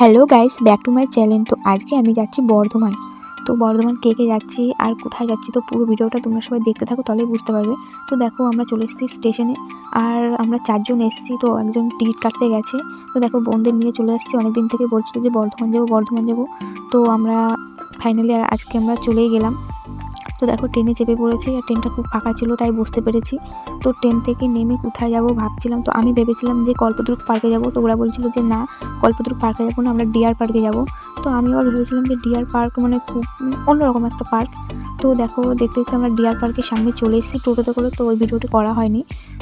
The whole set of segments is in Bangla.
Hello guys back to my channel তো আজকে আমি যাচ্ছি বর্ধমান। তো বর্ধমান কে কে যাচ্ছি আর কোথায় যাচ্ছি, তো পুরো ভিডিওটা তোমরা সবাই দেখতে থাকো তাহলে বুঝতে পারবে। তো দেখো, আমরা চলে এসেছি স্টেশনে আর আমরা চারজন এসেছি, তো একজন টিকিট কাটতে গেছে। তো দেখো, বোনদের নিয়ে চলে এসেছি অনেকদিন থেকে বলছিল যে বর্ধমান যাব বর্ধমান যাব। তো আমরা ফাইনালি আজকে আমরা চলেই গেলাম। তো দেখো ট্রেনে চেপে পড়েছি আর ট্রেনটা খুব ফাঁকা ছিল তাই বসতে পেরেছি। তো ট্রেন থেকে নেমে কোথায় যাব ভাবছিলাম তো আমি ভেবেছিলাম যে কল্পতরু পার্কে যাব তো ওরা বলছিল যে না কল্পতরু পার্কে যাব না আমরা ডিয়ার পার্কে যাব। তো আমি আবার ভেবেছিলাম যে ডিয়ার পার্ক মানে খুব উম, অন্যরকম একটা পার্ক। তো দেখো দেখতে দেখতে আমরা ডিয়ার পার্কের সামনে চলে এসেছি টোটোতে করে তো ওই ভিডিওটি করা হয়নি।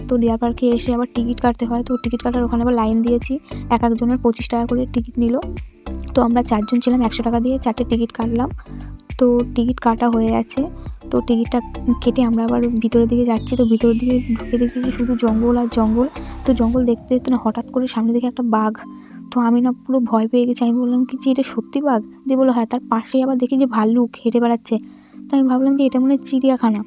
তো ডিয়ার পার্কে এসে আবার টিকিট কাটতে হয় তো টিকিট কাটার ওখানে আবার লাইন দিয়েছি এক একজনের পঁচিশ টাকা করে টিকিট নিল। তো আমরা চারজন ছিলাম একশো টাকা দিয়ে চারটে টিকিট কাটলাম। তো টিকিট কাটা হয়ে গেছে। তো টিকিটটা কেটে আমরা আবার ভিতরের দিকে যাচ্ছি, তো ভিতরের দিকে ঢুকে দেখছি যে শুধু জঙ্গল আর জঙ্গল। তো জঙ্গল দেখতে দেখতে না হঠাৎ করে সামনে দেখে একটা বাঘ। তো আমি না পুরো ভয় পেয়ে গেছি। আমি বললাম কি যে এটা সত্যি বাঘ? দিয়ে বলল হ্যাঁ তার পাশেই আবার দেখি যে ভাল্লুক হেঁটে বেড়াচ্ছে। তো আমি ভাবলাম যে এটা মনে হয় চিড়িয়াখানা।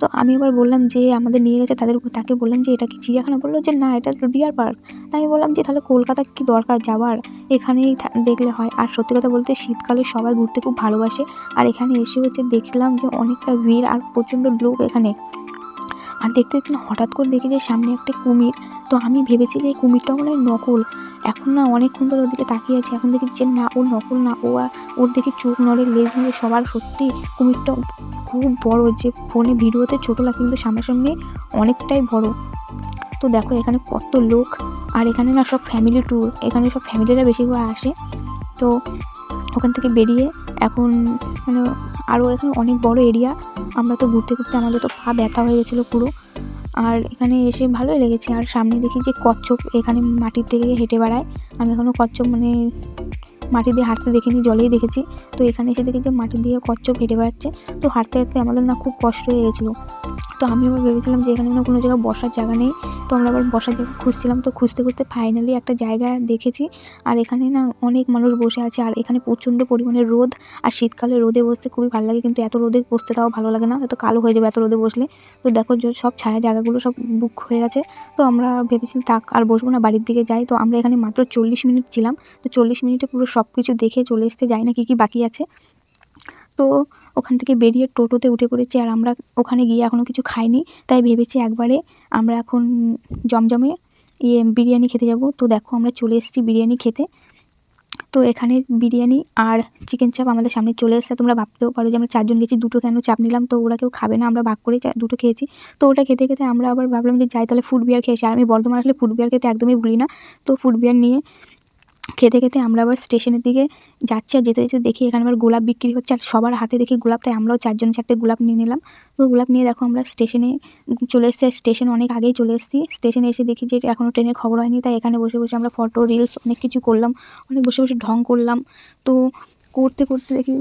তো আমি আবার বললাম যে আমাদের নিয়ে গেছে, তাদের তাকে বললাম যে, এটা কি চিড়িয়াখানা? বলল যে, না, এটা ডিয়ার পার্ক। তাই আমি বললাম যে, তাহলে কলকাতা কি দরকার যাওয়ার? এখানেই দেখলে হয়। আর সত্যি কথা বলতে শীতকালে সবাই ঘুরতে খুব ভালোবাসে। আর এখানে এসে হচ্ছে দেখলাম যে, অনেকটা ভিড় আর প্রচণ্ড লোক এখানে। আর দেখতে দেখতে হঠাৎ করে দেখি যে, সামনে একটা কুমির। তো আমি ভেবেছি যে, এই কুমিরটা মনে হয় নকল। এখন না অনেকক্ষণ ধরে ওদিকে তাকিয়ে আছে। এখন দেখি যে, না, ও নকল না। ও ওর দেখি চোখ নড়ে লেজ নড়ে সবার সত্যি কুমিরটা খুব বড়। যে, ফোনে ভিডিওতে ছোটো লাগে কিন্তু সামনাসামনি অনেকটাই বড়। তো দেখো এখানে কত লোক। আর এখানে না সব ফ্যামিলি ট্যুর এখানে সব ফ্যামিলিরা বেশি করে আসে। তো ওখান থেকে বেরিয়ে এখন মানে আরও এখানে অনেক বড় এরিয়া আমরা তো ঘুরতে ঘুরতে আমাদের তো পা ব্যথা হয়ে গেছিল পুরো। আর এখানে এসে ভালোই লেগেছে। আর সামনে দেখি যে কচ্ছপ এখানে মাটির থেকে হেঁটে বেড়ায়। আমি এখনও কচ্ছপ মানে মাটি দিয়ে হাঁটতে দেখিনি, জলেই দেখেছি। তো এখানে এসে দেখি যে মাটি দিয়ে কচ্ছপ হেঁটে বেড়াচ্ছে। তো হাঁটতে হাঁটতে আমাদের না খুব কষ্ট হয়ে গেছিল। তো আমি আবার ভেবেছিলাম যে এখানে কোনো জায়গায় বসার জায়গা নেই। তো আমরা আবার বসার জায়গা খুঁজছিলাম। তো খুঁজতে খুঁজতে ফাইনালি একটা জায়গা দেখেছি। আর এখানে না অনেক মানুষ বসে আছে। আর এখানে প্রচণ্ড পরিমাণে রোদ। আর শীতকালে রোদে বসতে খুবই ভালো লাগে। কিন্তু এত রোদে বসতে তাও ভালো লাগে না। এত কালো হয়ে যাবে এত রোদে বসলে। তো দেখো সব ছায়া জায়গাগুলো সব বুক হয়ে গেছে। তো আমরা ভেবেছিলাম থাক আর বসবো না, বাড়ির দিকে যাই। তো আমরা এখানে মাত্র চল্লিশ মিনিট ছিলাম। তো চল্লিশ মিনিটে পুরো সব কিছু দেখে চলে আসতে যাই না কী কী বাকি আছে। তো ওখান থেকে বেরিয়ে টোটোতে উঠে পড়েছি আর আমরা ওখানে গিয়ে এখনও কিছু খাইনি। তাই ভেবেছি একবারে আমরা এখন জমজমে ইয়ে বিরিয়ানি খেতে যাব। তো দেখো আমরা চলে এসেছি বিরিয়ানি খেতে। তো এখানে বিরিয়ানি আর চিকেন চাপ আমাদের সামনে চলে এসেছে তোমরা ভাবতেও পারো যে আমরা চারজন গেছি, দুটো কেন চাপ নিলাম? তো ওরা কেউ খাবে না, আমরা ভাগ করে দুটো খেয়েছি। তো ওটা খেতে খেতে আমরা আবার ভাবলাম যে যাই তাহলে ফুড বিয়ার খেয়েছি আর আমি বর্ধমান আসলে ফুড বিয়ার খেতে একদমই ভুলি না। তো ফুড বিয়ার নিয়ে খেতে খেতে আমরা আবার স্টেশনের দিকে যাচ্ছি আর যেতে যেতে দেখি এখানে আবার গোলাপ বিক্রি হচ্ছে আর সবার হাতে দেখি গোলাপ, তাই আমরাও চারজন চারটে গোলাপ নিয়ে নিলাম। তো গোলাপ নিয়ে দেখো আমরা স্টেশনে চলে এসেছি আর স্টেশনে অনেক আগেই চলে এসেছি। স্টেশনে এসে দেখি যে এখনও ট্রেনের খবর হয়নি, তাই এখানে বসে বসে আমরা ফটো রিলস অনেক কিছু করলাম, অনেক বসে বসে ঢং করলাম। তো করতে করতে দেখি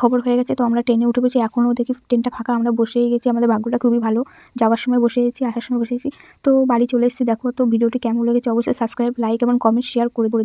খবর হয়ে গেছে, তো আমরা ট্রেনে উঠে পড়েছি। এখনও দেখি ট্রেনটা ফাঁকা, আমরা বসেই গেছি, আমাদের ভাগ্যটা খুবই ভালো। যাওয়ার সময় বসে গেছি, আসার সময় বসে গেছি। তো বাড়ি চলে এসেছি, দেখো তো ভিডিওটি কেমন লেগেছে অবশ্যই সাবস্ক্রাইব লাইক এবং কমেন্ট শেয়ার করে করে